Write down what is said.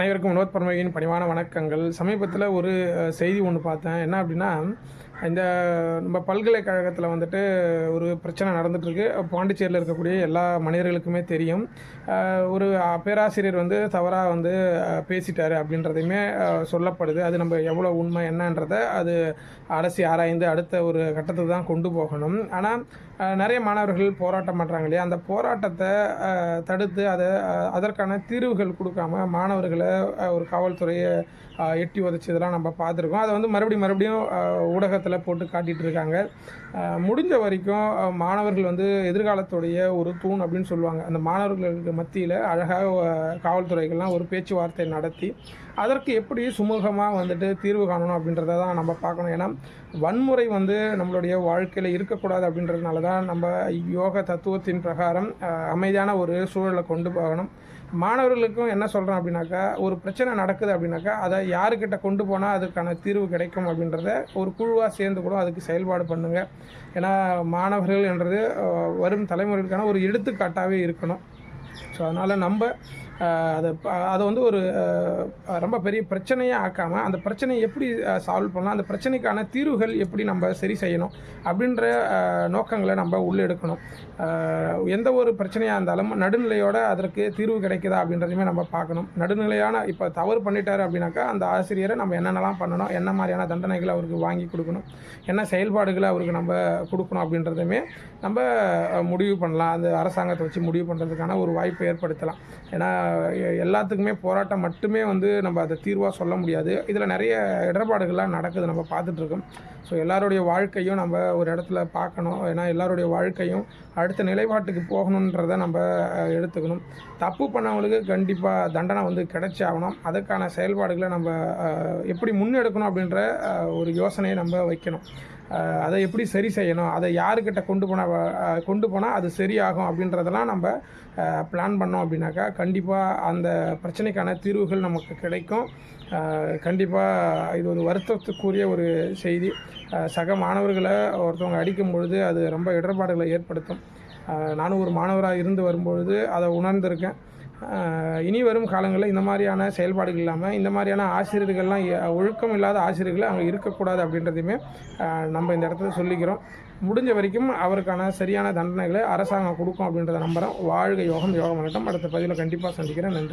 அனைவருக்கும் வினோத் பரமகியின் பணிவான வணக்கங்கள். சமீபத்தில் ஒரு செய்தி ஒன்று பார்த்தேன். என்ன அப்படின்னா இந்த நம்ம பல்கலைக்கழகத்தில் வந்துட்டு ஒரு பிரச்சனை நடந்துகிட்ருக்கு பாண்டிச்சேரியில் இருக்கக்கூடிய எல்லா மனிதர்களுக்குமே தெரியும். ஒரு பேராசிரியர் வந்து தவறாக வந்து பேசிட்டார் அப்படின்றதையுமே சொல்லப்படுது. அது நம்ம எவ்வளோ உண்மை என்னன்றதை அது அலசி ஆராய்ந்து அடுத்த ஒரு கட்டத்துக்கு தான் கொண்டு போகணும். ஆனால் நிறைய மாணவர்கள் போராட்டம் பண்ணுறாங்க இல்லையா? அந்த போராட்டத்தை தடுத்து அதை அதற்கான தீர்வுகள் கொடுக்காம மாணவர்களை ஒரு காவல்துறையை எட்டி உதச்சதெல்லாம் நம்ம பார்த்துருக்கோம். அதை வந்து மறுபடியும் மறுபடியும் ஊடகத்தில் போட்டு காட்டிகிட்டு இருக்காங்க. முடிஞ்ச வரைக்கும் மாணவர்கள் வந்து எதிர்காலத்துடைய ஒரு தூண் அப்படின்னு சொல்லுவாங்க. அந்த மாணவர்களுக்கு மத்தியில் அழகாக காவல்துறைகள்லாம் ஒரு பேச்சுவார்த்தை நடத்தி அதற்கு எப்படி சுமூகமாக வந்துட்டு தீர்வு காணணும் அப்படின்றத தான் நம்ம பார்க்கணும். ஏன்னா வன்முறை வந்து நம்மளுடைய வாழ்க்கையில் இருக்கக்கூடாது அப்படின்றதுனால தான் நம்ம யோக தத்துவத்தின் பிரகாரம் அமைதியான ஒரு சூழலை கொண்டு போகணும். மாணவர்களுக்கும் என்ன சொல்கிறோம் அப்படின்னாக்கா ஒரு பிரச்சனை நடக்குது அப்படின்னாக்கா அதை யாருக்கிட்ட கொண்டு போனால் அதுக்கான தீர்வு கிடைக்கும் அப்படின்றத ஒரு குழுவாக சேர்ந்து கூட அதுக்கு செயல்பாடு பண்ணுங்க. ஏன்னா மாணவர்கள் என்றது வரும் தலைமுறைகளுக்கான ஒரு எடுத்துக்காட்டாகவே இருக்கணும். ஸோ அதனால் நம்ம அதை அதை வந்து ஒரு ரொம்ப பெரிய பிரச்சனையாக ஆக்காமல் அந்த பிரச்சனையை எப்படி சால்வ் பண்ணலாம்? அந்த பிரச்சனைக்கான தீர்வுகள் எப்படி நம்ம சரி செய்யணும்? அப்படின்ற நோக்கங்களை நம்ம உள்ளெடுக்கணும் எந்த ஒரு பிரச்சனையாக இருந்தாலும் நடுநிலையோட அதற்கு தீர்வு கிடைக்குதா அப்படின்றதையுமே நம்ம பார்க்கணும். நடுநிலையான இப்போ தவறு பண்ணிட்டாரு அப்படின்னாக்கா அந்த ஆசிரியரை நம்ம என்னென்னலாம் பண்ணணும்? என்ன மாதிரியான தண்டனைகளை அவருக்கு வாங்கி கொடுக்கணும்? என்ன செயல்பாடுகளை அவருக்கு நம்ம கொடுக்கணும் அப்படின்றதையுமே நம்ம முடிவு பண்ணலாம். அந்த அரசாங்கத்தை வச்சு முடிவு பண்ணுறதுக்கான ஒரு வாய்ப்பை ஏற்படுத்தலாம். ஏன்னா எல்லாத்துக்குமே போராட்டம் மட்டுமே வந்து நம்ம அதை தீர்வாக சொல்ல முடியாது. இதில் நிறைய இடர்பாடுகள்லாம் நடக்குது நம்ம பார்த்துட்ருக்கோம் ஸோ எல்லாருடைய வாழ்க்கையும் நம்ம ஒரு இடத்துல பார்க்கணும் ஏன்னா எல்லாருடைய வாழ்க்கையும் அடுத்த நிலைப்பாட்டுக்கு போகணுன்றதை நம்ம எடுத்துக்கணும். தப்பு பண்ணவங்களுக்கு கண்டிப்பாக தண்டனை வந்து கிடைச்சி ஆகணும். அதுக்கான செயல்பாடுகளை நம்ம எப்படி முன்னெடுக்கணும் அப்படின்ற ஒரு யோசனையை நம்ம வைக்கணும். அதை எப்படி சரி செய்யணும்? அதை யாருக்கிட்ட கொண்டு போனால் கொண்டு போனால் அது சரியாகும் அப்படின்றதெல்லாம் நம்ம பிளான் பண்ணோம் அப்படின்னாக்கா கண்டிப்பாக அந்த பிரச்சனைக்கான தீர்வுகள் நமக்கு கிடைக்கும். கண்டிப்பாக இது ஒரு வருத்தத்துக்குரிய ஒரு செய்தி. சக மாணவர்களை ஒருத்தவங்க அடிக்கும் பொழுது அது ரொம்ப இடர்பாடுகளை ஏற்படுத்தும். நானும் ஒரு மாணவராக இருந்து வரும்பொழுது அதை உணர்ந்திருக்கேன். இனி வரும் காலங்களில் இந்த மாதிரியான செயல்பாடுகள் இல்லாமல் இந்த மாதிரியான ஆசிரியர்கள்லாம் ஒழுக்கம் இல்லாத ஆசிரியர்கள் அங்கே இருக்கக்கூடாது அப்படின்றதையுமே நம்ம இந்த இடத்துல சொல்லிக்கிறோம். முடிஞ்ச வரைக்கும் அவருக்கான சரியான தண்டனைகளை அரசாங்கம் கொடுக்கும் அப்படின்றத நம்புகிறோம் வாழ்க யோகம் யோகம் வரட்டும் அடுத்த பதிவில் கண்டிப்பாக சந்திக்கிறேன். நன்றி.